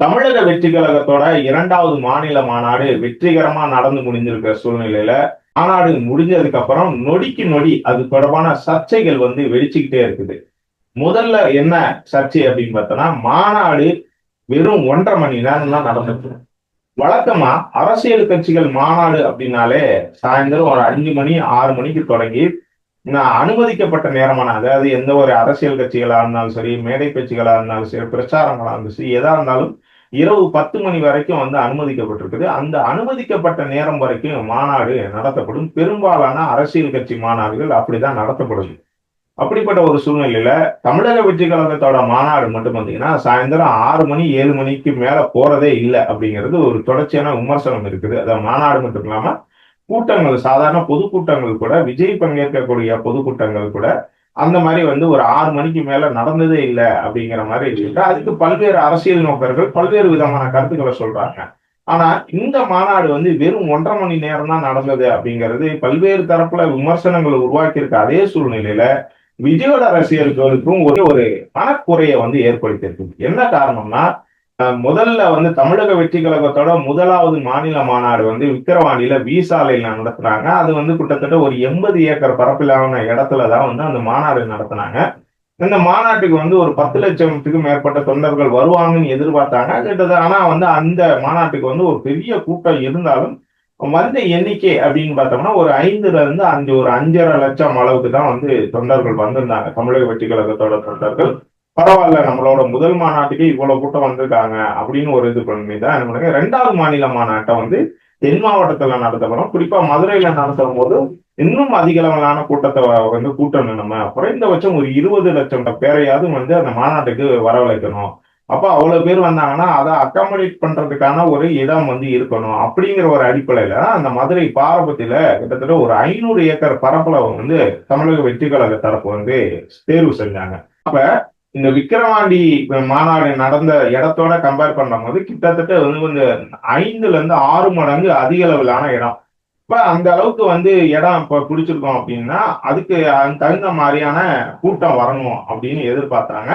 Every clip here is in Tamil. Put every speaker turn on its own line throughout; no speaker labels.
தமிழக வெற்றி கழகத்தோட இரண்டாவது மாநில மாநாடு வெற்றிகரமா நடந்து முடிஞ்சிருக்கிற சூழ்நிலையில மாநாடு முடிஞ்சதுக்கு அப்புறம் நொடிக்கு நொடி அது தொடர்பான சர்ச்சைகள் வந்து வெடிச்சுக்கிட்டே இருக்குது. முதல்ல என்ன சர்ச்சை அப்படின்னு பார்த்தோம்னா மாநாடு வெறும் ஒன்றரை மணி நேரம் தான் நடந்துட்டு வழக்கமா அரசியல் கட்சிகள் மாநாடு அப்படின்னாலே சாயந்தரம் ஒரு அஞ்சு மணி ஆறு மணிக்கு தொடங்கி நான் அனுமதிக்கப்பட்ட நேரமான அதாவது எந்த ஒரு அரசியல் கட்சிகளா இருந்தாலும் சரி மேடை பேச்சுகளா இருந்தாலும் சரி பிரச்சாரங்களா இருந்தாலும் சரி எதா இருந்தாலும் இரவு பத்து மணி வரைக்கும் வந்து அனுமதிக்கப்பட்டிருக்குது. அந்த அனுமதிக்கப்பட்ட நேரம் வரைக்கும் மாநாடு நடத்தப்படும். பெரும்பாலான அரசியல் கட்சி மாநாடுகள் அப்படிதான் நடத்தப்படுது. அப்படிப்பட்ட ஒரு சூழ்நிலையில தமிழக வெற்றி கழகத்தோட மாநாடு மட்டும் பார்த்தீங்கன்னா சாயந்தரம் ஆறு மணி ஏழு மணிக்கு மேல போறதே இல்லை அப்படிங்கிறது ஒரு தொடர்ச்சியான விமர்சனம் இருக்குது. அதாவது மாநாடு மட்டும் இல்லாம கூட்டங்கள் சாதாரண பொதுக்கூட்டங்கள் கூட விஜய் பங்கேற்கக்கூடிய பொதுக்கூட்டங்கள் கூட அந்த மாதிரி வந்து ஒரு ஆறு மணிக்கு மேல நடந்ததே இல்லை அப்படிங்கிற மாதிரி இருக்கு அதுக்கு பல்வேறு அரசியல் நோக்கர்கள் பல்வேறு விதமான கருத்துக்களை சொல்றாங்க. ஆனா இந்த மாநாடு வந்து வெறும் ஒன்றரை மணி நேரம் தான் நடந்தது அப்படிங்கிறது பல்வேறு தரப்புல விமர்சனங்களை உருவாக்கியிருக்க அதே சூழ்நிலையில விஜயோட அரசியல்களுக்கும் ஒரே ஒரு மனக்குறையை வந்து ஏற்படுத்தியிருக்கு. என்ன காரணம்னா முதல்ல வந்து தமிழக வெற்றி கழகத்தோட முதலாவது மாநில மாநாடு வந்து விக்கிரவாண்டியில வீசாலையில நடத்துனாங்க. அது வந்து கிட்டத்தட்ட ஒரு எண்பது ஏக்கர் பரப்பிலான இடத்துலதான் வந்து அந்த மாநாடு நடத்தினாங்க. இந்த மாநாட்டுக்கு வந்து ஒரு பத்து லட்சத்துக்கும் மேற்பட்ட தொண்டர்கள் வருவாங்கன்னு எதிர்பார்த்தாங்க. கிட்டத்தட்ட ஆனா வந்து அந்த மாநாட்டுக்கு வந்து ஒரு பெரிய கூட்டம் இருந்தாலும் வந்த எண்ணிக்கை அப்படின்னு பார்த்தோம்னா ஒரு ஐந்துல இருந்து அஞ்சு ஒரு அஞ்சரை லட்சம் அளவுக்கு தான் வந்து தொண்டர்கள் வந்திருந்தாங்க. தமிழக வெற்றி கழகத்தோட தொண்டர்கள். பரவாயில்ல நம்மளோட முதல் மாநாட்டுக்கு இவ்வளவு கூட்டம் வந்திருக்காங்க அப்படின்னு ஒரு இது பண்ணி தான் என்ன பண்ணுங்க ரெண்டாவது மாநில மாநாட்டை வந்து தென் மாவட்டத்துல நடத்தப்படும். குறிப்பா மதுரையில நடத்தும் போது இன்னும் அதிக அளவிலான கூட்டத்தை வந்து கூட்டணும் நம்ம. குறைந்தபட்சம் ஒரு இருபது லட்சம் பேரையாவது வந்து அந்த மாநாட்டுக்கு வரவழைக்கணும். அப்ப அவ்வளவு பேர் வந்தாங்கன்னா அதை அக்காமடேட் பண்றதுக்கான ஒரு இடம் வந்து இருக்கணும். அப்படிங்கிற ஒரு அடிப்படையில அந்த மதுரை பாரபத்தியில கிட்டத்தட்ட ஒரு ஐநூறு ஏக்கர் பரப்பளவு வந்து தமிழக வெற்றி கழக தரப்பு வந்து தேர்வு செஞ்சாங்க. அப்ப இந்த விக்கிரவாண்டி மாநாடு நடந்த இடத்தோட கம்பேர் பண்ணும்போது கிட்டத்தட்ட வந்து கொஞ்சம் ஐந்துல இருந்து ஆறு மடங்கு அதிக அளவிலான இடம். இப்ப அந்த அளவுக்கு வந்து இடம் இப்ப பிடிச்சிருக்கோம் அப்படின்னா அதுக்கு தகுந்த மாதிரியான கூட்டம் வரணும் அப்படின்னு எதிர்பார்த்தாங்க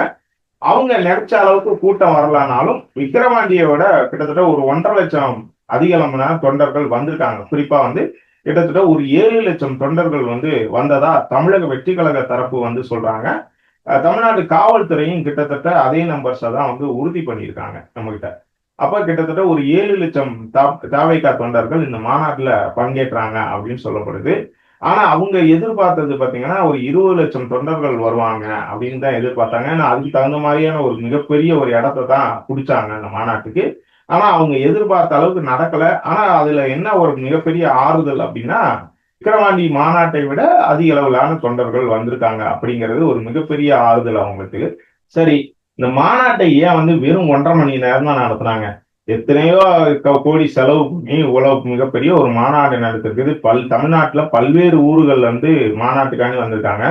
அவங்க நினைச்ச அளவுக்கு கூட்டம் வரலனாலும் விக்கிரவாண்டியை விட கிட்டத்தட்ட ஒரு ஒன்றரை லட்சம் அதிக அளவிலான தொண்டர்கள் வந்திருக்காங்க. குறிப்பா வந்து கிட்டத்தட்ட ஒரு ஏழு லட்சம் தொண்டர்கள் வந்து வந்ததா தமிழக வெற்றி கழக தரப்பு வந்து சொல்றாங்க. தமிழ்நாடு காவல்துறையும் கிட்டத்தட்ட அதே நம்பர்ஸை தான் வந்து உறுதி பண்ணியிருக்காங்க நம்மகிட்ட. அப்போ அப்ப கிட்டத்தட்ட ஒரு ஏழு லட்சம் தாவைக்கா தொண்டர்கள் இந்த மாநாட்டுல பங்கேற்றாங்க அப்படின்னு சொல்லப்படுது. ஆனா அவங்க எதிர்பார்த்தது பாத்தீங்கன்னா ஒரு இருபது லட்சம் தொண்டர்கள் வருவாங்க அப்படின்னு தான் எதிர்பார்த்தாங்க. ஏன்னா அதுக்கு தகுந்த மாதிரியான ஒரு மிகப்பெரிய ஒரு இடத்த தான் பிடிச்சாங்க அந்த மாநாட்டுக்கு. ஆனா அவங்க எதிர்பார்த்த அளவுக்கு நடக்கல. ஆனா அதுல என்ன ஒரு மிகப்பெரிய ஆறுதல் அப்படின்னா விக்கிரவாண்டி மாநாட்டை விட அதிக அளவிலான தொண்டர்கள் வந்திருக்காங்க அப்படிங்கிறது ஒரு மிகப்பெரிய ஆறுதல் அவங்களுக்கு. சரி இந்த மாநாட்டை ஏன் வந்து வெறும் ஒன்றரை மணி நேரம் தான் நடத்துனாங்க? எத்தனையோ கோடி செலவு பண்ணி இவ்வளவு மிகப்பெரிய ஒரு மாநாடு நடத்திருக்குது பல் தமிழ்நாட்டுல பல்வேறு ஊர்கள் வந்து மாநாட்டுக்காண்டி வந்திருக்காங்க.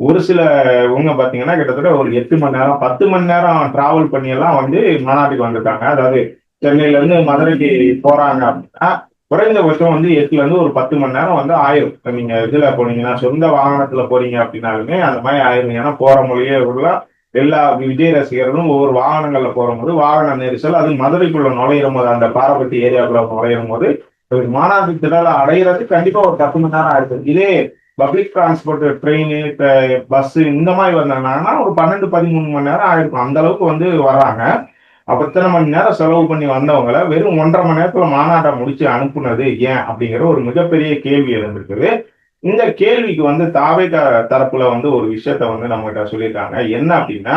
ஒரு சில இவங்க பாத்தீங்கன்னா கிட்டத்தட்ட ஒரு எட்டு மணி நேரம் பத்து மணி நேரம் டிராவல் பண்ணி எல்லாம் வந்து மாநாட்டுக்கு வந்திருக்காங்க. அதாவது சென்னையில இருந்து மதுரைக்கு போறாங்க அப்படின்னா குறைந்தபட்சம் வந்து எட்டுல இருந்து ஒரு பத்து மணி நேரம் வந்து ஆயிரும். நீங்க இதுல போனீங்கன்னா சொந்த வாகனத்துல போறீங்க அப்படின்னாலுமே அந்த மாதிரி ஆயிரும். ஏன்னா போற மொழியே உள்ள எல்லா விஜய் ரசிகர்களும் ஒவ்வொரு வாகனங்கள்ல போகும்போது வாகன நெரிசல் அது மதுரைக்குள்ள நுழையிற போது அந்த பாரபட்டி ஏரியாக்குள்ள நுழையும் போது மாநாட்டு திடல அடையிறது கண்டிப்பா ஒரு பத்து மணி நேரம் ஆயிருக்கு இதே பப்ளிக் டிரான்ஸ்போர்ட் ட்ரெயின் பஸ் இந்த மாதிரி வந்தாங்கன்னா ஒரு பன்னெண்டு பதிமூணு மணி நேரம் ஆயிருக்கும். அந்த அளவுக்கு வந்து வர்றாங்க. அப்ப இத்தனை மணி நேரம் செலவு பண்ணி வந்தவங்கள வெறும் ஒன்றரை மணி நேரத்துல மாநாட்டை முடிச்சு அனுப்புனது ஏன் அப்படிங்கிற ஒரு மிகப்பெரிய கேள்வி எழுந்திருக்குது. இந்த கேள்விக்கு வந்து தாவே தரப்புல வந்து ஒரு விஷயத்த வந்து நம்ம கிட்ட சொல்லியிருக்காங்க. என்ன அப்படின்னா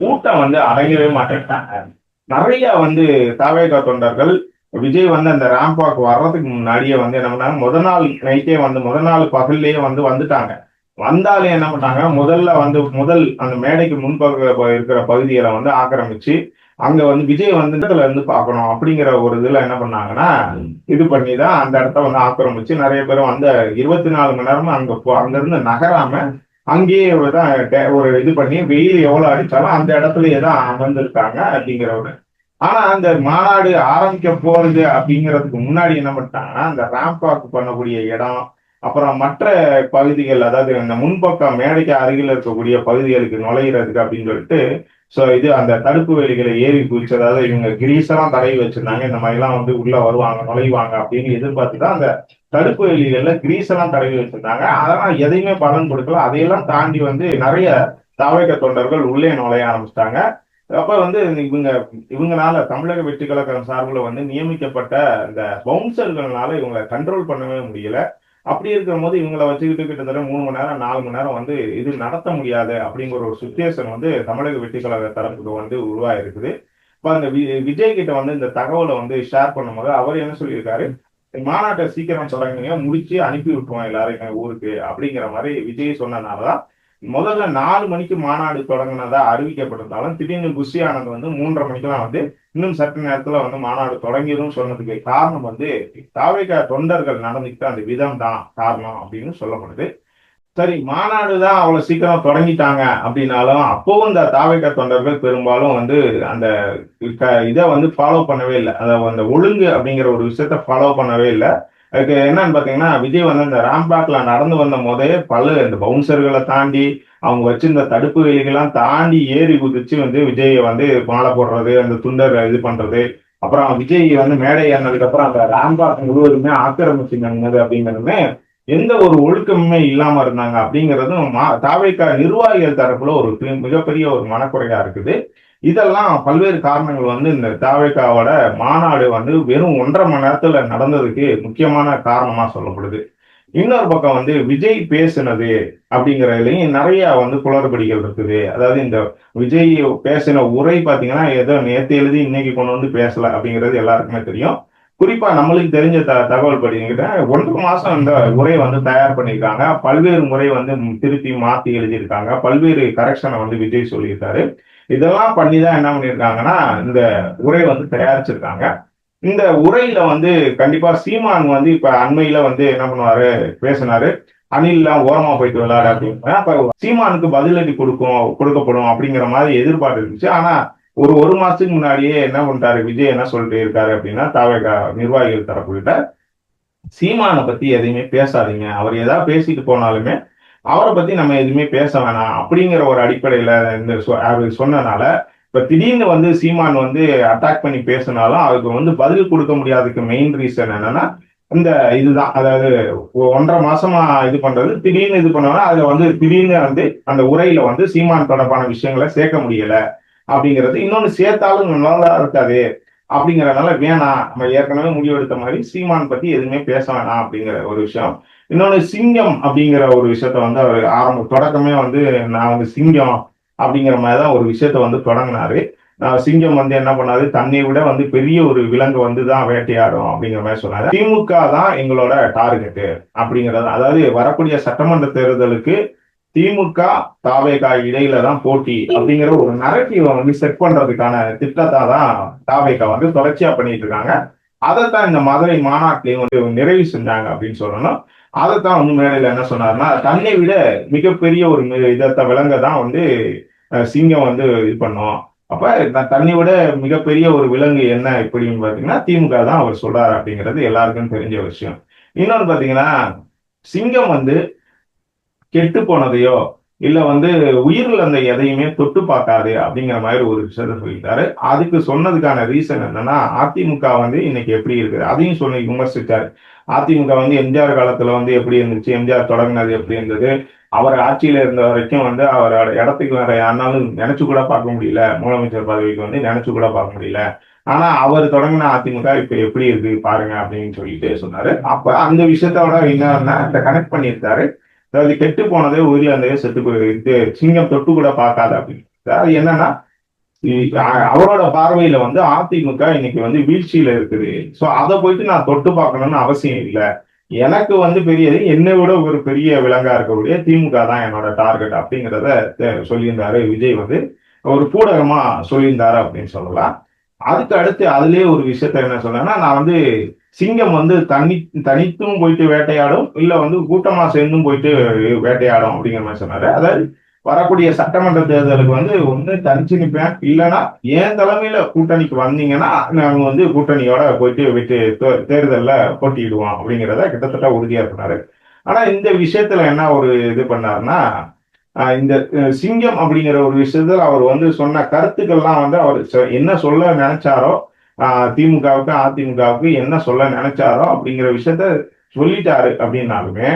கூட்டம் வந்து அடங்கவே மாட்டேங்கிறாங்க நிறைய வந்து தாவேகா தொண்டர்கள் விஜய் வந்து அந்த ரேம்பாக் வர்றதுக்கு முன்னாடியே வந்து என்ன பண்ணாங்க முத நாள் நைட்டே வந்து முத நாள் பகல்லையே வந்து வந்துட்டாங்க. வந்தாலே என்ன பண்ணாங்க முதல்ல வந்து முதல் அந்த மேடைக்கு முன்பக்க இருக்கிற பகுதிகளை வந்து ஆக்கிரமிச்சு அங்க வந்து விஜய் வந்து இடத்துல இருந்து பார்க்கணும் அப்படிங்கிற ஒரு இதுல என்ன பண்ணாங்கன்னா இது பண்ணி தான் அந்த இடத்த வந்து ஆக்கிரமிச்சு நிறைய பேரும் அந்த இருபத்தி நாலு மணி நேரமும் அங்க போ அங்க இருந்து நகராம அங்கேயே தான் ஒரு இது பண்ணி வெயில் எவ்வளவு அடிச்சாலும் அந்த இடத்துலயே தான் அமர்ந்திருக்காங்க அப்படிங்கிற ஒரு ஆனா அந்த மாநாடு ஆரம்பிக்க போறது அப்படிங்கிறதுக்கு முன்னாடி என்ன பண்ணிட்டாங்கன்னா அந்த ரேம்ப் வாக் பண்ணக்கூடிய இடம் அப்புறம் மற்ற பகுதிகள் அதாவது இந்த முன்பக்கம் மேடைக்கு அருகில் இருக்கக்கூடிய பகுதிகளுக்கு நுழையிறதுக்கு அப்படின்னு சொல்லிட்டு சோ இது அந்த தடுப்பு வேலிகளை ஏறி குதிச்சு அதாவது இவங்க கிரீஸெல்லாம் தடவி வச்சிருந்தாங்க. இந்த மாதிரி எல்லாம் வந்து உள்ள வருவாங்க நுழைவாங்க அப்படின்னு எதிர்பார்த்து தான் அந்த தடுப்பு வேலிகள்ல கிரீஸ் எல்லாம் தடவி வச்சிருந்தாங்க. அதெல்லாம் எதையுமே பலன் கொடுக்கல. அதையெல்லாம் தாண்டி வந்து நிறைய தாவக தொண்டர்கள் உள்ளே நுழைய ஆரம்பிச்சிட்டாங்க. அப்ப வந்து இவங்க இவங்களால தமிழக வெற்றி கழகம் சார்பில் வந்து நியமிக்கப்பட்ட இந்த பவுன்சர்கள்னால இவங்களை கண்ட்ரோல் பண்ணவே முடியல. அப்படி இருக்கிற போது இவங்களை வச்சுக்கிட்டு கிட்டத்தட்ட மூணு மணி நேரம் நாலு மணி நேரம் வந்து இது நடத்த முடியாது அப்படிங்கிற ஒரு சுச்சுவேஷன் வந்து தமிழக வெற்றி கழக தரப்புக்கு வந்து உருவாயிருக்குது. இப்ப அந்த விஜய் கிட்ட வந்து இந்த தகவலை வந்து ஷேர் பண்ணும்போது அவர் என்ன சொல்லியிருக்காரு? மாநாட்டை சீக்கிரம் தொடங்குங்க முடிச்சு அனுப்பி விட்டுருவோம் எல்லாரும் எங்க ஊருக்கு அப்படிங்கிற மாதிரி விஜய் சொன்னதுனாலதான் முதல்ல நாலு மணிக்கு மாநாடு தொடங்கினதா அறிவிக்கப்பட்டிருந்தாலும் திடீர்னு குஷி ஆனந்த் வந்து மூன்றரை மணிக்கெல்லாம் வந்து இன்னும் சற்று நேரத்துல வந்து மாநாடு தொடங்கிடும் சொன்னதுக்கு காரணம் வந்து தாவேக தொண்டர்கள் நடந்துக்கிட்ட அந்த விதம் தான் காரணம் அப்படின்னு சொல்லப்படுது. சரி மாநாடு தான் அவ்வளவு சீக்கிரம் தொடங்கிட்டாங்க அப்படின்னாலும் அப்போவும் இந்த தாவேக தொண்டர்கள் பெரும்பாலும் வந்து அந்த க- இதை வந்து ஃபாலோ பண்ணவே இல்லை. அந்த ஒழுங்கு அப்படிங்கிற ஒரு விஷயத்த ஃபாலோ பண்ணவே இல்லை. அதுக்கு என்னன்னு பாத்தீங்கன்னா விஜய் வந்து இந்த ராம்பாக்ல நடந்து வந்த போதே பல இந்த பவுன்சர்களை தாண்டி அவங்க வச்சிருந்த தடுப்பு வேலிகள்லாம் தாண்டி ஏறி குதிச்சு வந்து விஜயை வந்து மாலை போடுறது அந்த துண்டர் இது பண்றது. அப்புறம் விஜய் வந்து மேடை ஏறினதுக்கு அப்புறம் அந்த ராம்பாக் முழுவதுமே ஆக்கிரமிச்சுங்கிறது அப்படிங்கிறதுமே எந்த ஒரு ஒழுக்கமுமே இல்லாம இருந்தாங்க அப்படிங்கிறதும் மா- நிர்வாகிகள் தரப்புல ஒரு மிகப்பெரிய ஒரு மனக்குறையா இருக்குது. இதெல்லாம் பல்வேறு காரணங்கள் வந்து இந்த தாவேக்காவோட மாநாடு வந்து வெறும் ஒன்றரை மணி நேரத்துல நடந்ததுக்கு முக்கியமான காரணமா சொல்லப்படுது. இன்னொரு பக்கம் வந்து விஜய் பேசினது அப்படிங்கிறதுலயும் நிறைய வந்து குளறுபடிகள் இருக்குது. அதாவது இந்த விஜய் பேசின உரை பாத்தீங்கன்னா ஏதோ நேத்து எழுதி இன்னைக்கு கொண்டு வந்து பேசல அப்படிங்கிறது எல்லாருக்குமே தெரியும். குறிப்பா நம்மளுக்கு தெரிஞ்ச த தகவல் படிக்கிட்ட ஒன்று மாசம் இந்த உரை வந்து தயார் பண்ணியிருக்காங்க. பல்வேறு முறை வந்து திருப்பி மாத்தி எழுதியிருக்காங்க. பல்வேறு கரெக்ஷனை வந்து விஜய் சொல்லியிருக்காரு. இதெல்லாம் பண்ணி தான் என்ன பண்ணியிருக்காங்கன்னா இந்த உரை வந்து தயாரிச்சிருக்காங்க. இந்த உரையில வந்து கண்டிப்பா சீமான் வந்து இப்ப அண்மையில வந்து என்ன பண்ணுவாரு? பேசினாரு. அணில்லாம் ஓரமா போயிட்டு விளையாடு அப்படின்னு அப்ப சீமானுக்கு பதிலடி கொடுக்கும் கொடுக்கப்படும் அப்படிங்கிற மாதிரி எதிர்பார்ப்பு இருந்துச்சு. ஆனா ஒரு ஒரு மாசத்துக்கு முன்னாடியே என்ன பண்ணிட்டாரு? விஜய் என்ன சொல்லிட்டு இருக்காரு அப்படின்னா தாவேகா நிர்வாகிகள் தரப்புகிட்ட சீமானை பத்தி எதையுமே பேசாதீங்க. அவர் ஏதாவது பேசிட்டு போனாலுமே அவரை பத்தி நம்ம எதுவுமே பேச வேணாம். அப்படிங்கிற ஒரு அடிப்படையில இந்த சொ- அவர் சொன்னனால இப்ப திடீர்னு வந்து சீமான் வந்து அட்டாக் பண்ணி பேசினாலும் அதுக்கு வந்து பதில் கொடுக்க முடியாததுக்கு மெயின் ரீசன் என்னன்னா இந்த இதுதான். அதாவது ஒன்றரை மாசமா இது பண்றது திடீர்னு இது பண்ணோம்னா அதுல வந்து திடீர்னு வந்து அந்த உரையில வந்து சீமான் தொடர்பான விஷயங்களை சேர்க்க முடியல. அப்படிங்கிறது இன்னொன்னு சேர்த்தாலும் நல்லா இருக்காது. அப்படிங்கறதுனால வேணாம். நம்ம ஏற்கனவே முடிவெடுத்த மாதிரி சீமான் பத்தி எதுவுமே பேச வேணாம் அப்படிங்கிற ஒரு விஷயம். இன்னொன்னு சிங்கம் அப்படிங்கிற ஒரு விஷயத்த வந்து அவர் ஆரம்ப தொடக்கமே வந்து நான் வந்து சிங்கம் அப்படிங்கிற மாதிரி தான் ஒரு விஷயத்த வந்து தொடங்கினாரு. நான் சிங்கம் வந்து என்ன பண்ணாரு? தன்னை விட வந்து பெரிய ஒரு விலங்கு வந்து தான் வேட்டையாடும் அப்படிங்கிற மாதிரி சொன்னாரு. திமுக தான் எங்களோட டார்கெட்டு அப்படிங்கிறது அதாவது வரக்கூடிய சட்டமன்ற தேர்தலுக்கு திமுக தாவேகா இடையில தான் போட்டி அப்படிங்கிற ஒரு நரட்டிவை வந்து செட் பண்றதுக்கான திட்டத்தை தான் தாவேகா வந்து தொடர்ச்சியா பண்ணிட்டு இருக்காங்க. அதைத்தான் இந்த மதுரை மாநாட்டிலையும் வந்து நிறைவு செஞ்சாங்க அப்படின்னு சொல்லணும். அதைத்தான் வந்து மேடையில என்ன சொன்னாருன்னா தன்னை விட மிகப்பெரிய ஒரு மி- இதத்த விலங்க தான் வந்து சிங்கம் வந்து இது பண்ணும். அப்ப நான் தன்னை விட மிகப்பெரிய ஒரு விலங்கு என்ன எப்படின்னு பாத்தீங்கன்னா திமுக தான் அவர் சொல்றாரு அப்படிங்கிறது எல்லாருக்கும் தெரிஞ்ச விஷயம். இன்னொன்னு பாத்தீங்கன்னா சிங்கம் வந்து கெட்டு போனதையோ இல்ல வந்து உயிரில் அந்த எதையுமே தொட்டு பார்க்காது அப்படிங்கிற மாதிரி ஒரு விஷயத்த சொல்லிட்டாரு. அதுக்கு சொன்னதுக்கான ரீசன் என்னன்னா அதிமுக வந்து இன்னைக்கு எப்படி இருக்குது? அதையும் சொல்லி விமர்சித்தாரு அதிமுக வந்து எம்ஜிஆர் காலத்துல வந்து எப்படி இருந்துச்சு எம்ஜிஆர் தொடங்கினது எப்படி இருந்தது அவர் ஆட்சியில இருந்த வரைக்கும் வந்து அவரோட இடத்துக்கு வேற யாருனாலும் நினைச்சு கூட பார்க்க முடியல. முதலமைச்சர் பதவிக்கு வந்து நினைச்சு கூட பார்க்க முடியல. ஆனா அவர் தொடங்கின அதிமுக இப்ப எப்படி இருக்கு பாருங்க அப்படின்னு சொல்லிட்டு சொன்னாரு. அப்ப அந்த விஷயத்தோட என்னன்னா இந்த கனெக்ட் பண்ணியிருக்காரு. அதாவது கெட்டு போனதே உயிரில் அந்த செத்து போயிருக்கு சிங்கம் தொட்டு கூட பார்க்காத அப்படின்னு. அது என்னன்னா அவரோட பார்வையில வந்து அதிமுக இன்னைக்கு வந்து வீழ்ச்சியில இருக்குது. சோ அதை போயிட்டு நான் தொட்டு பார்க்கணும்னு அவசியம் இல்லை. எனக்கு வந்து பெரியது என்னை விட ஒரு பெரிய விலங்கா இருக்கக்கூடிய திமுக தான் என்னோட டார்கெட் அப்படிங்கிறத சொல்லியிருந்தாரு விஜய் வந்து. ஒரு பூடகமா சொல்லியிருந்தாரு அப்படின்னு சொல்லலாம். அதுக்கு அடுத்து அதுலயே ஒரு விஷயத்த என்ன சொன்னேன்னா நான் வந்து சிங்கம் வந்து தனி தனித்தும் போயிட்டு வேட்டையாடும் இல்ல வந்து கூட்டமா சேர்ந்தும் போயிட்டு வேட்டையாடும் அப்படிங்கிற மாதிரி சொன்னாரு. அதாவது வரக்கூடிய சட்டமன்ற தேர்தலுக்கு வந்து ஒண்ணு தனிச்சு நிற்பேன் இல்லைன்னா ஏன் தலைமையில கூட்டணிக்கு வந்தீங்கன்னா நாங்க வந்து கூட்டணியோட போயிட்டு விட்டு தே- தேர்தல்ல போட்டியிடுவோம் அப்படிங்கிறத கிட்டத்தட்ட உறுதியா இருக்கிறாரு ஆனா இந்த விஷயத்துல என்ன ஒரு இது பண்ணாருன்னா இந்த சிங்கம் அப்படிங்கிற ஒரு விஷயத்துல அவர் வந்து சொன்ன கருத்துக்கள்லாம் வந்து அவர் சொ- என்ன சொல்ல நினைச்சாரோ திமுகவுக்கு அதிமுகவுக்கு என்ன சொல்ல நினைச்சாரோ அப்படிங்கிற விஷயத்த சொல்லிட்டாரு அப்படின்னாலுமே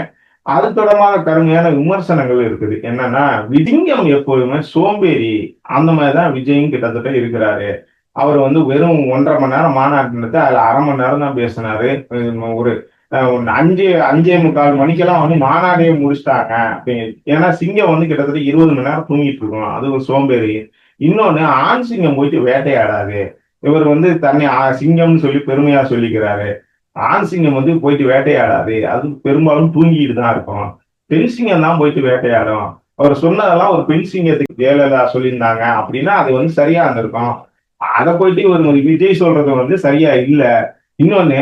அது தொடர்பான கடுமையான விமர்சனங்கள் இருக்குது. என்னன்னா விதிங்கம் எப்போதுமே சோம்பேறி அந்த மாதிரிதான் விஜயும் கிட்டத்தட்ட இருக்கிறாரு. அவர் வந்து வெறும் ஒன்றரை மணி நேரம் மாநாட்டினது அதுல அரை மணி நேரம் தான் பேசினாரு. ஒரு அஹ், அஞ்சு அஞ்சே முக்கால் மணிக்கெல்லாம் வந்து மாநாடே முடிச்சிட்டாங்க. அப்படி- ஏன்னா சிங்கம் வந்து கிட்டத்தட்ட இருபது மணி நேரம் தூங்கிட்டு இருக்கணும். அது ஒரு சோம்பேறி. இன்னொன்னு ஆண் சிங்கம் போயிட்டு வேட்டையாடாது. இவர் வந்து தன்னை சிங்கம்னு சொல்லி பெருமையா சொல்லிக்கிறாரு. ஆண் சிங்கம் வந்து போயிட்டு வேட்டையாடாது. அது பெரும்பாலும் தூங்கிட்டு தான் இருக்கும். பெண் சிங்கம் தான் போயிட்டு வேட்டையாடும். அவர் சொன்னதெல்லாம் ஒரு பெண் சிங்கத்துக்கு ஜெயலலிதா சொல்லியிருந்தாங்க அப்படின்னா அது வந்து சரியா இருந்திருக்கும். அதை போயிட்டு ஒரு விஜய் சொல்றது வந்து சரியா இல்ல. இன்னொன்னு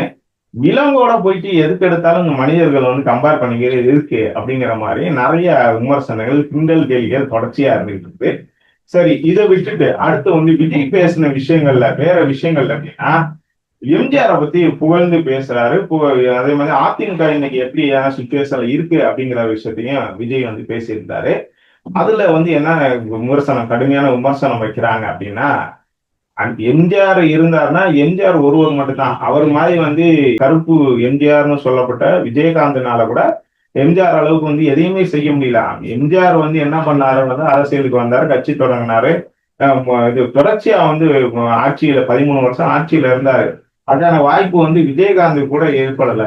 விலங்கோட போயிட்டு எதுக்கு எடுத்தாலும் இந்த மனிதர்கள் வந்து கம்பேர் பண்ணிக்கிறது இருக்கு அப்படிங்கிற மாதிரி நிறைய விமர்சனங்கள் கிண்டல் கேள்விகள் தொடர்ச்சியா இருந்துகிட்டு இருக்கு சரி இதை விட்டுட்டு அடுத்து வந்து விஜய் பேசின விஷயங்கள்ல வேற விஷயங்கள்ல அப்படின்னா எம்ஜிஆரை பத்தி புகழ்ந்து பேசுறாரு. அதே மாதிரி அதிமுக இன்னைக்கு எப்படியான சுச்சுவேஷன்ல இருக்கு அப்படிங்கிற விஷயத்தையும் விஜய் வந்து பேசியிருந்தாரு. அதுல வந்து என்ன விமர்சனம் கடுமையான விமர்சனம் வைக்கிறாங்க அப்படின்னா எம்ஜிஆர் இருந்தாருன்னா எம்ஜிஆர் ஒருவர் மட்டும்தான். அவர் மாதிரி வந்து கருப்பு எம்ஜிஆர்னு சொல்லப்பட்ட விஜயகாந்தனால கூட எம்ஜிஆர் அளவுக்கு வந்து எதையுமே செய்ய முடியல. எம்ஜிஆர் வந்து என்ன பண்ணாருன்னு அரசியலுக்கு வந்தாரு கட்சி தொடங்கினாரு. அஹ் இது தொடர்ச்சியா வந்து ஆட்சியில பதிமூணு வருஷம் ஆட்சியில இருந்தாரு. அதான வாய்ப்பு வந்து விஜயகாந்த் கூட ஏற்படல.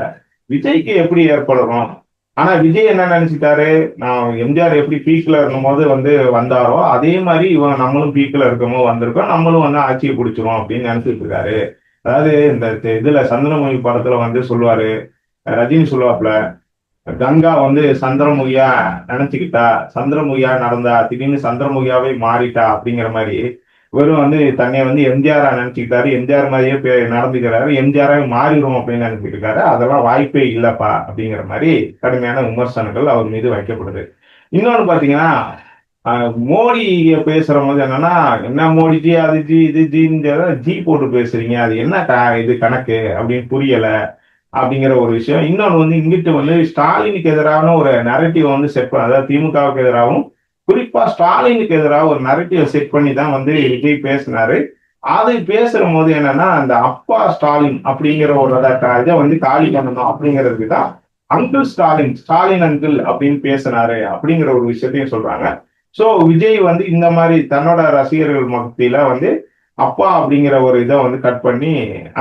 விஜய்க்கு எப்படி ஏற்படணும்? ஆனா விஜய் என்ன நினைச்சிட்டாரு? நான் எம்ஜிஆர் எப்படி பீக்ல இருக்கும்போது வந்து வந்தாரோ அதே மாதிரி இவன் நம்மளும் பீக்ல இருக்கமோ வந்திருக்கோம். நம்மளும் வந்து ஆட்சியை பிடிச்சிரும் அப்படின்னு நினைச்சிட்டு இருக்காரு. அதாவது இந்த இதுல சந்திரமுகி படத்துல வந்து சொல்லுவாரு. ரஜினி சொல்லுவாப்ல கங்கா வந்து சந்திரமுகியா நினைச்சுக்கிட்டா? சந்திரமுகியா நடந்தா? திடீர்னு சந்திரமுகியாவே மாறிட்டா? அப்படிங்கிற மாதிரி வெறும் வந்து தன்னை வந்து எம்ஜிஆரா நினைச்சுக்கிட்டாரு. எம்ஜிஆர் மாதிரியே பே- நடந்துக்கிறாரு. எம்ஜிஆராக மாறிடும் அப்படின்னு நினைச்சிட்டு இருக்காரு அதெல்லாம் வாய்ப்பே இல்லப்பா அப்படிங்கிற மாதிரி கடுமையான விமர்சனங்கள் அவர் மீது வைக்கப்படுது. இன்னொன்னு பாத்தீங்கன்னா மோடி பேசுற போது என்னன்னா என்ன மோடிஜி அது ஜி இது ஜின்னு ஜி போட்டு பேசுறீங்க. அது என்ன க- இது கணக்கு அப்படின்னு புரியல அப்படிங்கிற ஒரு விஷயம். இன்னொன்று வந்து இங்கிட்டு வந்து ஸ்டாலினுக்கு எதிரான ஒரு நரேட்டிவ் வந்து செட் பண்ண அதாவது திமுகவுக்கு எதிராகவும் குறிப்பா ஸ்டாலினுக்கு எதிராக ஒரு நரட்டிவ் செட் பண்ணி தான் வந்து விஜய் பேசினாரு. அதை பேசுற போது என்னன்னா அந்த அப்பா ஸ்டாலின் அப்படிங்கிற ஒரு இதை வந்து காலி பண்ணணும் அப்படிங்கிறதுக்கு தான் அங்கிள் ஸ்டாலின் ஸ்டாலின் அங்கிள் அப்படின்னு பேசினாரு அப்படிங்கிற ஒரு விஷயத்தையும் சொல்றாங்க. சோ விஜய் வந்து இந்த மாதிரி தன்னோட ரசிகர்கள் மத்தியில வந்து அப்பா அப்படிங்கிற ஒரு இதை வந்து கட் பண்ணி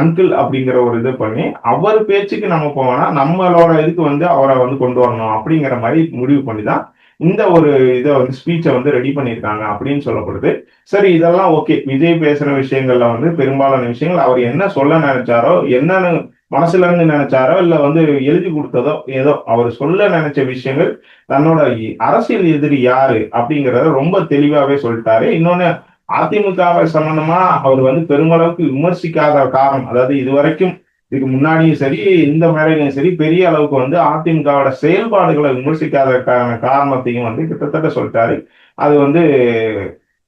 அங்கிள் அப்படிங்கிற ஒரு இது பண்ணி அவர் பேச்சுக்கு நம்ம போவோம்னா நம்மளோட இதுக்கு வந்து அவரை வந்து கொண்டு வரணும் அப்படிங்கிற மாதிரி முடிவு பண்ணி தான் இந்த ஒரு இதை வந்து ஸ்பீச்சை வந்து ரெடி பண்ணியிருக்காங்க அப்படின்னு சொல்லப்படுது. சரி இதெல்லாம் ஓகே விஜய் பேசுற விஷயங்கள்ல வந்து பெரும்பாலான விஷயங்கள் அவர் என்ன சொல்ல நினைச்சாரோ என்னன்னு மனசுல இருந்து நினைச்சாரோ இல்ல வந்து எழுதி கொடுத்ததோ ஏதோ அவர் சொல்ல நினைச்ச விஷயங்கள் தன்னோட இ- அரசியல் எதிரி யாரு அப்படிங்கிறத ரொம்ப தெளிவாவே சொல்லிட்டாரு. இன்னொன்னு அதிமுகவை சம்பந்தமா அவர் வந்து பெருமளவுக்கு விமர்சிக்காத காரணம் அதாவது இதுவரைக்கும் இதுக்கு முன்னாடியும் சரி இந்த மேடையிலும் சரி பெரிய அளவுக்கு வந்து அதிமுகவோட செயல்பாடுகளை விமர்சிக்காததுக்கான காரணத்தையும் வந்து கிட்டத்தட்ட சொல்லிட்டாரு. அது வந்து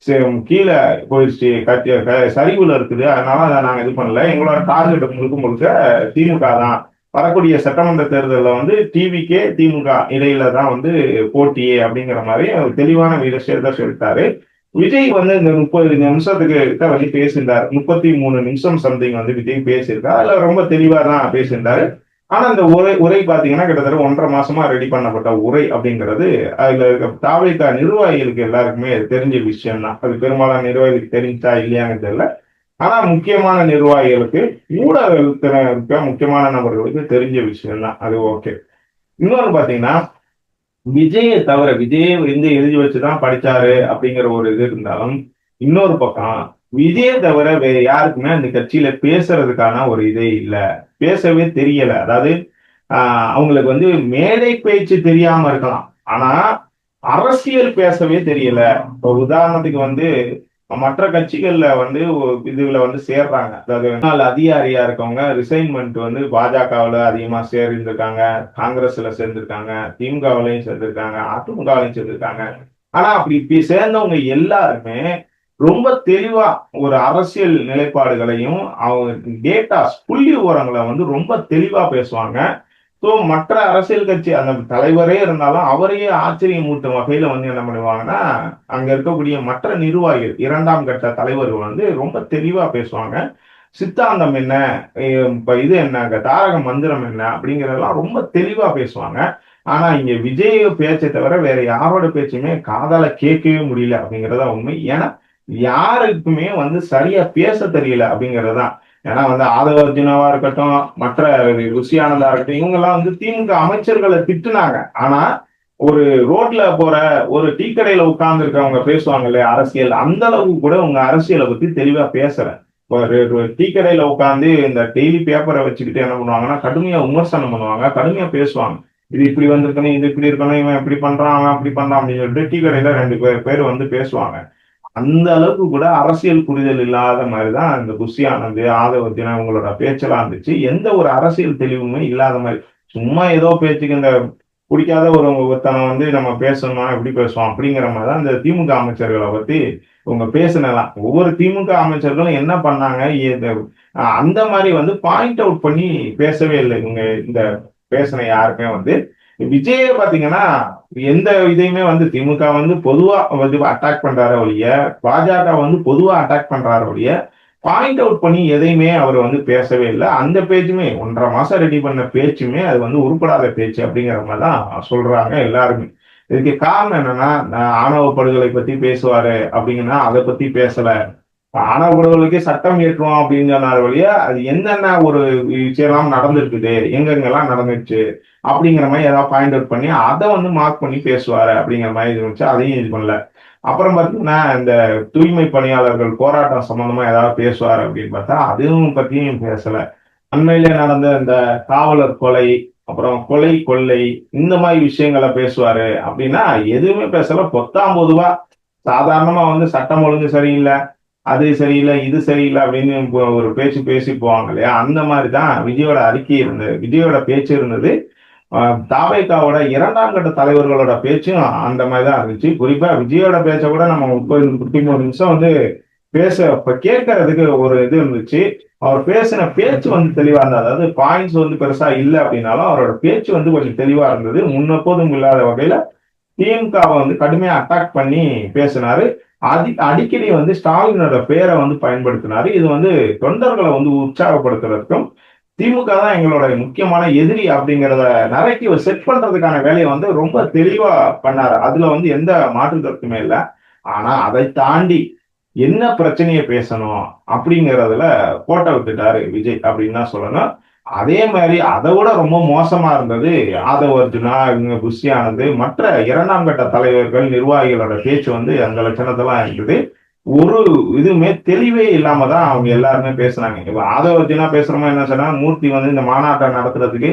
சே- கீழே போயிடுச்சு கட்டி சரிவுல இருக்குது. அதனால அதை நாங்கள் இது பண்ணல. எங்களோட டார்கெட் முழுக்க முழுக்க திமுக தான். வரக்கூடிய சட்டமன்ற தேர்தலில் வந்து டிவிக்கே திமுக இடையில தான் வந்து போட்டியே அப்படிங்கிற மாதிரி தெளிவான விஷயத்த சொல்லிட்டாரு. விஜய் வந்து இந்த முப்பது நிமிஷத்துக்கு கிட்ட வந்து பேசியிருந்தார். முப்பத்தி மூணு நிமிஷம் சம்திங் வந்து விஜய் பேசியிருக்காரு. அதுல ரொம்ப தெளிவா தான் பேசியிருந்தாரு. ஆனா இந்த உரை உரை பாத்தீங்கன்னா கிட்டத்தட்ட ஒன்றரை மாசமா ரெடி பண்ணப்பட்ட உரை அப்படிங்கிறது அதுல இருக்க தாவேக்கா நிர்வாகிகளுக்கு எல்லாருக்குமே தெரிஞ்ச விஷயம் தான் அது பெரும்பாலான நிர்வாகிகளுக்கு தெரிஞ்சா இல்லையான்னு தெரியல. ஆனா முக்கியமான நிர்வாகிகளுக்கு ஊடகத்துல முக்கியமான நபர்களுக்கு தெரிஞ்ச விஷயம் தான் அது ஓகே இன்னொன்னு பாத்தீங்கன்னா விஜயை தவிர விஜயை வந்து எழுதி வச்சுதான் படிச்சாரு அப்படிங்கிற ஒரு இது இருந்தாலும் இன்னொரு பக்கம் விஜயை தவிர வேற யாருக்குமே அந்த கட்சியில பேசுறதுக்கான ஒரு இதே இல்லை. பேசவே தெரியல. அதாவது ஆஹ் அவங்களுக்கு வந்து மேடை பேச்சு தெரியாம இருக்கலாம். ஆனா அரசியல் பேசவே தெரியல. இப்போ உதாரணத்துக்கு வந்து மற்ற கட்சிகள்ல வந்து இதுல வந்து சேர்றாங்க. அதாவது முன்னாள் அதிகாரியா இருக்கவங்க ரிசைன்மெண்ட் வந்து பாஜகவுல அதிகமா சேர்ந்திருக்காங்க காங்கிரஸ்ல சேர்ந்திருக்காங்க திமுகவிலையும் சேர்ந்திருக்காங்க அதிமுகவிலையும் சேர்ந்திருக்காங்க. ஆனா அப்படி இப்படி சேர்ந்தவங்க எல்லாருமே ரொம்ப தெளிவா ஒரு அரசியல் நிலைப்பாடுகளையும் அவங்க டேட்டாஸ் புள்ளி விவரங்களை வந்து ரொம்ப தெளிவா பேசுவாங்க. ஸோ மற்ற அரசியல் கட்சி அந்த தலைவரே இருந்தாலும் அவரையே ஆச்சரியமூட்டும் வகையில வந்து என்ன பண்ணுவாங்கன்னா அங்க இருக்கக்கூடிய மற்ற நிர்வாகிகள் இரண்டாம் கட்ட தலைவர்கள் வந்து ரொம்ப தெளிவா பேசுவாங்க. சித்தாந்தம் என்ன? இப்போ இது என்ன? தாரக மந்திரம் என்ன? அப்படிங்கறதெல்லாம் ரொம்ப தெளிவா பேசுவாங்க. ஆனா இங்க விஜய் பேச்சை தவிர வேற யாரோட பேச்சுமே காதால கேட்கவே முடியல அப்படிங்கறதா உண்மை. ஏன்னா யாருக்குமே வந்து சரியா பேச தெரியல அப்படிங்கறதுதான். ஏன்னா வந்து ஆதவ அர்ஜுனாவா இருக்கட்டும் மற்ற ருசியானந்தா இருக்கட்டும் இவங்க எல்லாம் வந்து திமுக அமைச்சர்களை திட்டுனாங்க. ஆனா ஒரு ரோட்ல போற ஒரு டீ கடையில உட்கார்ந்து இருக்கவங்க பேசுவாங்க இல்லையா அரசியல் அந்த அளவுக்கு கூட உங்க அரசியலை பத்தி தெளிவா பேசல. ஒரு டீ கடையில உட்காந்து இந்த டெய்லி பேப்பரை வச்சுக்கிட்டு என்ன பண்ணுவாங்கன்னா கடுமையா விமர்சனம் பண்ணுவாங்க கடுமையா பேசுவாங்க. இது இப்படி வந்திருக்கணும் இது இப்படி இருக்கணும் இவன் இப்படி பண்றான் அவன் அப்படி பண்றான் அப்படின்னு சொல்லிட்டு டீ கடையில ரெண்டு பேர் பேர் வந்து பேசுவாங்க. அந்த அளவுக்கு கூட அரசியல் புரிதல் இல்லாத மாதிரிதான் இந்த புஷி ஆனந்த் ஆதவர்ஜனா இவங்களோட பேச்செல்லாம் இருந்துச்சு. எந்த ஒரு அரசியல் தெளிவுமே இல்லாத மாதிரி. சும்மா ஏதோ பேச்சுக்கு இந்த பிடிக்காத ஒரு ஒருத்தனை வந்து நம்ம பேசணுமா எப்படி பேசுவோம் அப்படிங்கிற மாதிரி தான் இந்த திமுக அமைச்சர்களை பத்தி இவங்க பேசினலாம் ஒவ்வொரு திமுக அமைச்சர்களும் என்ன பண்ணாங்க அந்த மாதிரி வந்து பாயிண்ட் அவுட் பண்ணி பேசவே இல்லை. இவங்க இந்த பேசின யாருமே வந்து விஜய பாத்தீங்கன்னா எந்த இதையுமே வந்து திமுக வந்து பொதுவா வந்து அட்டாக் பண்றாரு ஒழிய பாஜக வந்து பொதுவா அட்டாக் பண்றாரு ஒழிய பாயிண்ட் அவுட் பண்ணி எதையுமே அவர் வந்து பேசவே இல்லை. அந்த பேச்சுமே ஒன்றரை மாசம் ரெடி பண்ண பேச்சுமே அது வந்து உருப்படாத பேச்சு அப்படிங்கிற மாதிரி தான் சொல்றாங்க எல்லாருமே. இதுக்கு காரணம் என்னன்னா ஆணவ படுகொலை பத்தி பேசுவாரு அப்படிங்கன்னா அதை பத்தி பேசல. ஆணவ படுகொலைக்கு சட்டம் ஏற்றுவோம் அப்படின்னு சொன்னார் வழியா அது என்னென்ன ஒரு விஷயம்லாம் நடந்திருக்குது எங்கெங்கெல்லாம் நடந்துச்சு அப்படிங்கிற மாதிரி ஏதாவது பாயிண்ட் அவுட் பண்ணி அதை வந்து மார்க் பண்ணி பேசுவாரு அப்படிங்கிற மாதிரி இருந்துச்சு. அதையும் இது பண்ணல. அப்புறம் பார்த்தீங்கன்னா இந்த தூய்மை பணியாளர்கள் போராட்டம் சம்பந்தமா ஏதாவது பேசுவார் அப்படின்னு பார்த்தா அதுவும் பத்தியும் பேசல. அண்மையில நடந்த இந்த காவலர் கொலை அப்புறம் கொலை கொள்ளை இந்த மாதிரி விஷயங்களை பேசுவாரு அப்படின்னா எதுவுமே பேசல. பொத்தாம் பொதுவா சாதாரணமா வந்து சட்டம் ஒழுங்கு சரியில்லை. அது சரியில்லை இது சரியில்லை அப்படின்னு ஒரு பேச்சு பேசி போவாங்க இல்லையா? அந்த மாதிரி தான் விஜயோட அறிக்கை இருந்தது. விஜயோட பேச்சு இருந்தது. ஆஹ் இரண்டாம் கட்ட தலைவர்களோட பேச்சும் அந்த மாதிரி தான் இருந்துச்சு. குறிப்பா விஜயோட பேச்சை கூட நம்ம முப்பது முப்பத்தி மூணு நிமிஷம் வந்து பேச இப்ப கேட்கறதுக்கு ஒரு இது இருந்துச்சு. அவர் பேசின பேச்சு வந்து தெளிவா இருந்தது. அதாவது பாயிண்ட்ஸ் வந்து பெருசா இல்லை அப்படின்னாலும் அவரோட பேச்சு வந்து கொஞ்சம் தெளிவா இருந்தது. முன்னப்போதும் இல்லாத வகையில திமுகவை வந்து கடுமையா அட்டாக் பண்ணி பேசினாரு. அதி அடிக்கடி வந்து ஸ்டாலினோட பேரை வந்து பயன்படுத்தினாரு. இது வந்து தொண்டர்களை வந்து உற்சாகப்படுத்துறதுக்கும் திமுக தான் எங்களோட முக்கியமான எதிரி அப்படிங்கிறத நரேட்டிவ் செட் பண்றதுக்கான வேலையை வந்து ரொம்ப தெளிவா பண்ணாரு. அதுல வந்து எந்த மாற்று கருத்துமே இல்லை. ஆனா அதை தாண்டி என்ன பிரச்சனையை பேசணும் அப்படிங்கறதுல கோட்டை விட்டுட்டாரு விஜய் அப்படின்னு தான் சொல்லணும். அதே மாதிரி அதை விட ரொம்ப மோசமா இருந்தது ஆதவ அர்ஜுனா இவங்க புஷி மற்ற இரண்டாம் கட்ட தலைவர்கள் நிர்வாகிகளோட பேச்சு வந்து அந்த லட்சணத்தெல்லாம் இருந்தது. ஒரு இதுவுமே தெளிவே இல்லாம தான் அவங்க எல்லாருமே பேசுனாங்க. இப்ப ஆதவ அர்ஜுனா பேசுறோமா என்ன சொன்னா மூர்த்தி வந்து இந்த மாநாட்டை நடத்துறதுக்கு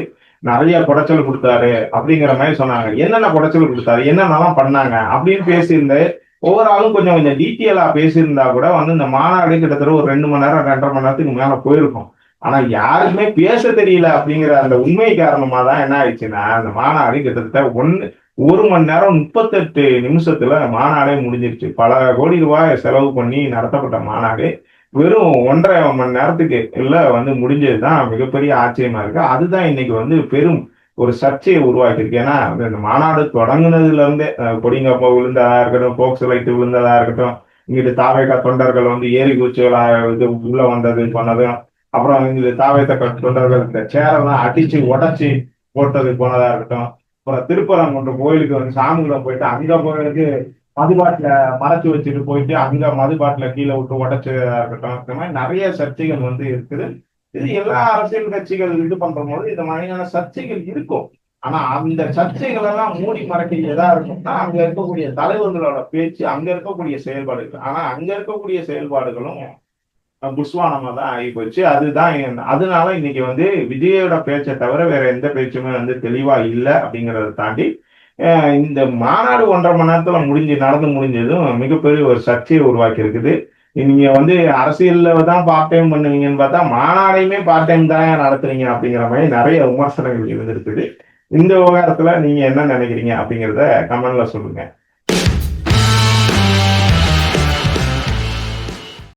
நிறைய குடைச்சல் கொடுத்தாரு அப்படிங்கிற மாதிரி சொன்னாங்க. என்னென்ன குடைச்சல் கொடுத்தாரு? என்னென்னலாம் பண்ணாங்க? அப்படின்னு பேசியிருந்து ஒவ்வொரு ஆளும் கொஞ்சம் கொஞ்சம் டீட்டெயிலா பேசியிருந்தா கூட வந்து இந்த மாநாடு கிட்டத்தட்ட ஒரு ரெண்டு மணி நேரம் ரெண்டரை மணி நேரத்துக்கு மேல போயிருக்கும். ஆனா யாருக்குமே பேச தெரியல அப்படிங்கிற அந்த உண்மை காரணமா தான் என்ன ஆயிடுச்சுன்னா அந்த மாநாடு கிட்டத்தட்ட ஒன்னு ஒரு மணி நேரம் முப்பத்தெட்டு நிமிஷத்துல மாநாடே முடிஞ்சிருச்சு. பல கோடி ரூபாய் செலவு பண்ணி நடத்தப்பட்ட மாநாடு வெறும் ஒன்றரை மணி நேரத்துக்கு இல்ல வந்து முடிஞ்சதுதான். மிகப்பெரிய ஆச்சரியமா இருக்கு. அதுதான் இன்னைக்கு வந்து பெரும் ஒரு சர்ச்சையை உருவாக்கியிருக்கு. ஏன்னா இந்த மாநாடு தொடங்குனதுல இருந்தே கொடிங்கப்பா விழுந்ததா இருக்கட்டும் போக்ஸ் லைட்டு விழுந்ததா இருக்கட்டும் இங்கிட்டு தாவேகா தொண்டர்கள் வந்து ஏரி குச்சிகளா இது உள்ள வந்தது பண்ணதும் அப்புறம் இந்த தாவயத்தை தொண்டர்கள் இந்த சேரெல்லாம் அடிச்சு உடைச்சு போட்டது போனதா இருக்கட்டும். அப்புறம் திருப்பரங்குன்றம் கோயிலுக்கு வந்து சாமிகளை போயிட்டு அங்க போயிட்டு மதுபாட்டில மறைச்சு வச்சுட்டு போயிட்டு அங்க மதுபாட்டில கீழே விட்டு உடைச்சதா இருக்கட்டும். இந்த மாதிரி நிறைய சர்ச்சைகள் வந்து இருக்குது. இது எல்லா அரசியல் கட்சிகள் இது பண்ற போது இந்த மாதிரியான சர்ச்சைகள் இருக்கும். ஆனா அந்த சர்ச்சைகள் எல்லாம் மூடி மறைக்க எதா இருக்கும்னா அங்க இருக்கக்கூடிய தலைவர்களோட பேச்சு அங்க இருக்கக்கூடிய செயல்பாடுகள். ஆனா அங்க இருக்கக்கூடிய செயல்பாடுகளும் புஷ்வானமா தான் ஆகி போச்சு. அதுதான் அதனால இன்னைக்கு வந்து விஜயோட பேச்சை தவிர வேற எந்த பேச்சுமே வந்து தெளிவா இல்லை அப்படிங்கிறத தாண்டி இந்த மாநாடு ஒன்றரை மணி நேரத்துல முடிஞ்சு நடந்து முடிஞ்சதும் மிகப்பெரிய ஒரு சர்ச்சையை உருவாக்கி இருக்குது நீங்க வந்து அரசியல்ல தான் பார்ட் டைம் பண்ணுவீங்கன்னு பார்த்தா மாநாடையுமே பார்ட் டைம் தான் நடத்துறீங்க அப்படிங்கிற மாதிரி நிறைய விமர்சனங்கள் இருந்திருக்குது. இந்த விவகாரத்துல நீங்க என்ன நினைக்கிறீங்க அப்படிங்கிறத கமெண்ட்ல சொல்லுங்க.